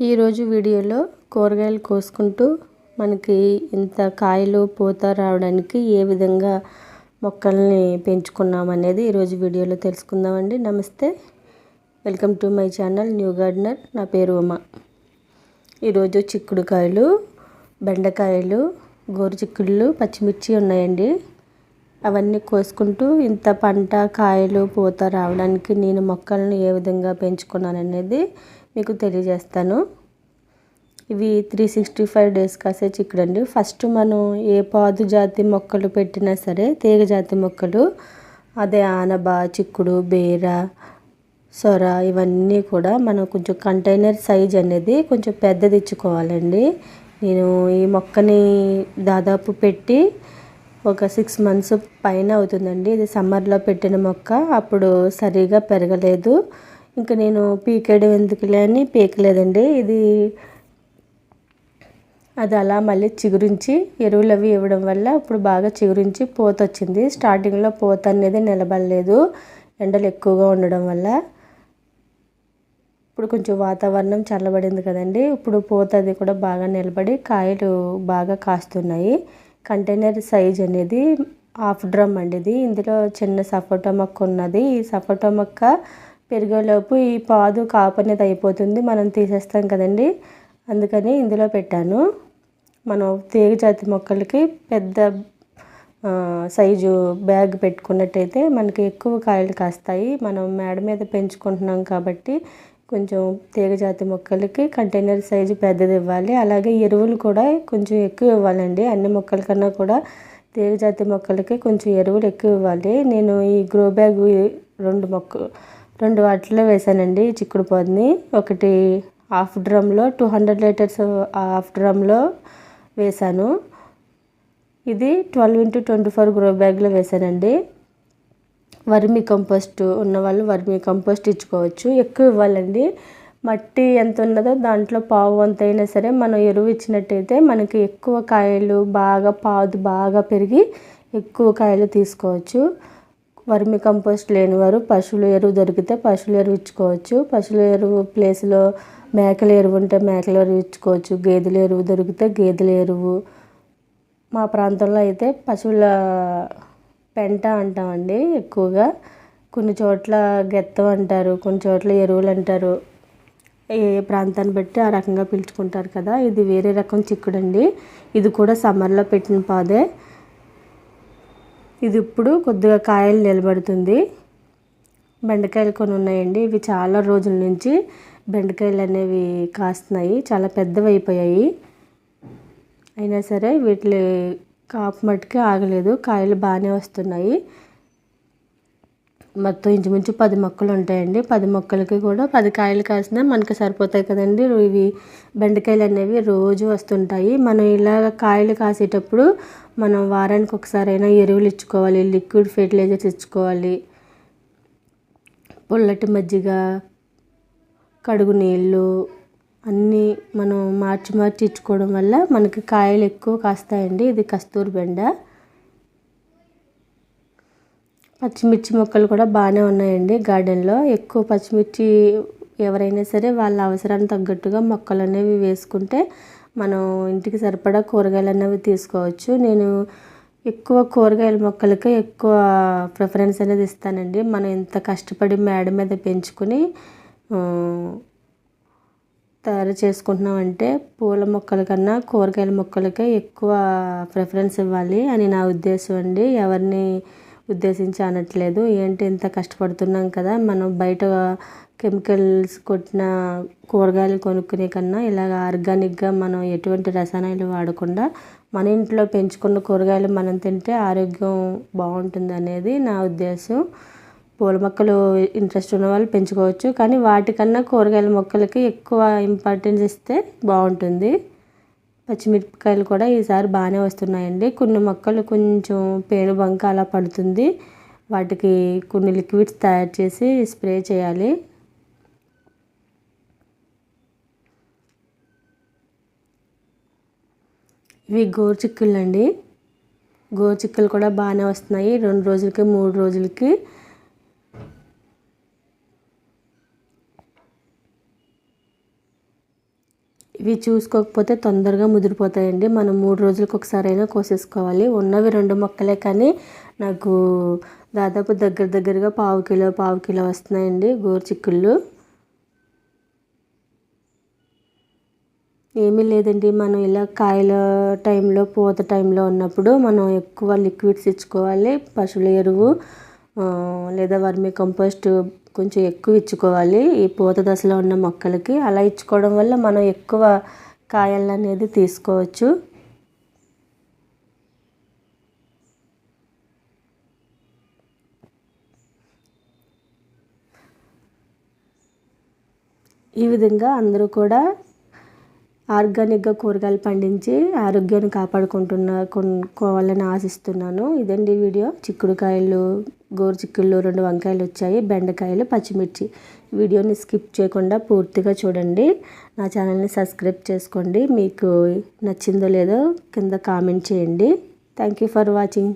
ఈరోజు వీడియోలో కూరగాయలు కోసుకుంటూ మనకి ఇంత కాయలు పూత రావడానికి ఏ విధంగా మొక్కల్ని పెంచుకున్నాం అనేది ఈరోజు వీడియోలో తెలుసుకుందామండి. నమస్తే. Welcome to my channel new gardener. నా పేరు ఉమ. ఈరోజు చిక్కుడుకాయలు బెండకాయలు గోరుచిక్కుళ్ళు పచ్చిమిర్చి ఉన్నాయండి. అవన్నీ కోసుకుంటూ ఇంత పంట కాయలు పూత రావడానికి నేను మొక్కలను ఏ విధంగా పెంచుకున్నాను అనేది మీకు తెలియజేస్తాను. ఇవి త్రీ సిక్స్టీ ఫైవ్ డేస్ కాసే చిక్కుడండి ఫస్ట్ మనం ఏ పాదు జాతి మొక్కలు పెట్టినా సరే తీగ జాతి మొక్కలు అదే ఆనబ చిక్కుడు బేర సొర ఇవన్నీ కూడా మనం కొంచెం కంటైనర్ సైజ్ అనేది కొంచెం పెద్దది ఇచ్చుకోవాలండి. నేను ఈ మొక్కని దాదాపు పెట్టి ఒక సిక్స్ మంత్స్ పైన అవుతుందండి. ఇది సమ్మర్లో పెట్టిన మొక్క అప్పుడు సరిగా పెరగలేదు. ఇంకా నేను పీకేయడం ఎందుకులే అని పీకలేదండి. ఇది అది అలా మళ్ళీ చిగురించి ఎరువులు అవి ఇవ్వడం వల్ల ఇప్పుడు బాగా చిగురించి పూత వచ్చింది. స్టార్టింగ్లో పూత అనేది నిలబడలేదు. ఎండలు ఎక్కువగా ఉండడం వల్ల. ఇప్పుడు కొంచెం వాతావరణం చల్లబడింది కదండి. ఇప్పుడు పూత అది కూడా బాగా నిలబడి కాయలు బాగా కాస్తున్నాయి. కంటైనర్ సైజ్ అనేది హాఫ్ డ్రమ్ అండి ఇది. ఇందులో చిన్న సపోటా మొక్క ఉన్నది. ఈ సపోటా మొక్క పెరిగేలోపు ఈ పాదు కాపు అనేది అయిపోతుంది మనం తీసేస్తాం కదండి. అందుకని ఇందులో పెట్టాను. మనం తీగ జాతి మొక్కలకి పెద్ద సైజు బ్యాగ్ పెట్టుకున్నట్టయితే మనకి ఎక్కువ కాయలు కాస్తాయి. మనం మేడ మీద పెంచుకుంటున్నాం కాబట్టి కొంచెం తీగ జాతి మొక్కలకి కంటైనర్ సైజు పెద్దది ఇవ్వాలి అలాగే ఎరువులు కూడా కొంచెం ఎక్కువ ఇవ్వాలండి. అన్ని మొక్కల కన్నా కూడా తీగ జాతి మొక్కలకి కొంచెం ఎరువులు ఎక్కువ ఇవ్వాలి. నేను ఈ గ్రో బ్యాగ్ రెండు మొక్క రెండు వాటిలో వేసానండి చిక్కుడు పొదిని ఒకటి హాఫ్ డ్రమ్లో టూ హండ్రెడ్ లీటర్స్ హాఫ్ డ్రమ్లో వేశాను. ఇది twelve into twenty four grow బ్యాగ్లో వేసానండి వర్మీ కంపోస్ట్ ఉన్నవాళ్ళు వర్మీ కంపోస్ట్ ఇచ్చుకోవచ్చు. ఎక్కువ ఇవ్వాలండి. మట్టి ఎంత ఉన్నదో దాంట్లో పావు అంత అయినా సరే మనం ఎరువు ఇచ్చినట్టయితే మనకి ఎక్కువ కాయలు బాగా పాదు బాగా పెరిగి ఎక్కువ కాయలు తీసుకోవచ్చు. వర్మి కంపోస్ట్ లేనివారు పశువుల ఎరువు దొరికితే పశువుల ఎరువు ఇచ్చుకోవచ్చు. పశువుల ఎరువు ప్లేస్లో మేకల ఎరువు ఉంటే మేకల ఎరువు ఇచ్చుకోవచ్చు. గేదెల ఎరువు దొరికితే గేదెల ఎరువు. మా ప్రాంతంలో అయితే పశువుల పెంట అంటామండి ఎక్కువగా. కొన్ని చోట్ల గెత్తం అంటారు కొన్ని చోట్ల ఎరువులు అంటారు. ఏ ప్రాంతాన్ని బట్టి ఆ రకంగా పిలుచుకుంటారు కదా. ఇది వేరే రకం చిక్కుడండి. ఇది కూడా సమ్మర్లో పెట్టిన పాదే. ఇది ఇప్పుడు కొద్దిగా కాయలు నిలబడుతుంది. బెండకాయలు కొన్ని ఉన్నాయండి. ఇవి చాలా రోజుల నుంచి బెండకాయలు అనేవి కాస్తున్నాయి. చాలా పెద్దవి అయిపోయాయి. అయినా సరే వీటి కాపు మట్టుకే ఆగలేదు. కాయలు బాగానే వస్తున్నాయి. మొత్తం ఇంచుమించు పది మొక్కలు ఉంటాయండి. పది మొక్కలకి కూడా పది కాయలు కాసినా మనకి సరిపోతాయి కదండి. ఇవి బెండకాయలు అనేవి రోజు వస్తుంటాయి. మనం ఇలా కాయలు కాసేటప్పుడు మనం వారానికి ఒకసారైనా ఎరువులు ఇచ్చుకోవాలి లిక్విడ్ ఫెర్టిలైజర్స్ ఇచ్చుకోవాలి. పుల్లటి మజ్జిగ కడుగు నీళ్ళు అన్నీ మనం మార్చి మార్చి ఇచ్చుకోవడం వల్ల మనకి కాయలు ఎక్కువ కాస్తాయండి. ఇది కస్తూరి బెండ. పచ్చిమిర్చి మొక్కలు కూడా బాగానే ఉన్నాయండి గార్డెన్లో. ఎక్కువ పచ్చిమిర్చి ఎవరైనా సరే వాళ్ళ అవసరానికి తగ్గట్టుగా మొక్కలు అనేవి వేసుకుంటే మనం ఇంటికి సరిపడా కూరగాయలు అనేవి తీసుకోవచ్చు. నేను ఎక్కువ కూరగాయల మొక్కలకే ఎక్కువ ప్రిఫరెన్స్ అనేది ఇస్తానండి. మనం ఇంత కష్టపడి మేడ మీద పెంచుకొని తయారు చేసుకుంటున్నామంటే పూల మొక్కల కన్నా కూరగాయల మొక్కలకే ఎక్కువ ప్రిఫరెన్స్ ఇవ్వాలి అని నా ఉద్దేశం అండి. ఎవరిని ఉద్దేశించి అనట్లేదు ఏంటి ఇంత కష్టపడుతున్నాం కదా మనం బయట కెమికల్స్ కొట్టిన కూరగాయలు కొనుక్కునే కన్నా ఇలాగ ఆర్గానిక్గా మనం ఎటువంటి రసాయనాలు వాడకుండా మన ఇంట్లో పెంచుకున్న కూరగాయలు మనం తింటే ఆరోగ్యం బాగుంటుంది అనేది నా ఉద్దేశం. పూల మొక్కలు ఇంట్రెస్ట్ ఉన్న వాళ్ళు పెంచుకోవచ్చు. కానీ వాటికన్నా కూరగాయల మొక్కలకి ఎక్కువ ఇంపార్టెన్స్ ఇస్తే బాగుంటుంది. పచ్చిమిరపకాయలు కూడా ఈసారి బాగానే వస్తున్నాయండి. కొన్ని మొక్కలు కొంచెం పేను బంక అలా పడుతుంది. వాటికి కొన్ని లిక్విడ్స్ తయారు చేసి స్ప్రే చేయాలి. ఇవి గోరుచిక్కులు అండి గోరుచిక్కులు కూడా బాగానే వస్తున్నాయి. రెండు రోజులకి మూడు రోజులకి. ఇవి చూసుకోకపోతే తొందరగా ముదిరిపోతాయండి. మనం మూడు రోజులకు ఒకసారి అయినా కోసేసుకోవాలి. ఉన్నవి రెండు మొక్కలే కానీ నాకు దాదాపు దగ్గర దగ్గరగా పావు కిలో పావు కిలో వస్తున్నాయండి గోరుచిక్కుళ్ళు ఏమీ లేదండి. మనం ఇలా కాయల టైంలో పూత టైంలో ఉన్నప్పుడు మనం ఎక్కువ లిక్విడ్స్ ఇచ్చుకోవాలి. పశువుల ఎరువు లేదా వర్మి కంపోస్ట్ కొంచెం ఎక్కువ ఇచ్చుకోవాలి. ఈ పూత దశలో ఉన్న మొక్కలకి అలా ఇచ్చుకోవడం వల్ల మనం ఎక్కువ కాయలు అనేది తీసుకోవచ్చు. ఈ విధంగా అందరూ కూడా ఆర్గానిక్గా కూరగాయలు పండించి ఆరోగ్యాన్ని కాపాడుకుంటున్న కొనుక్కోవాలని ఆశిస్తున్నాను. ఇదండి వీడియో. చిక్కుడుకాయలు గోరు చిక్కుళ్ళు రెండు వంకాయలు వచ్చాయి బెండకాయలు పచ్చిమిర్చి. వీడియోని స్కిప్ చేయకుండా పూర్తిగా చూడండి. నా ఛానల్ని సబ్స్క్రైబ్ చేసుకోండి. మీకు నచ్చిందో లేదో కింద కామెంట్ చేయండి. Thank you for watching.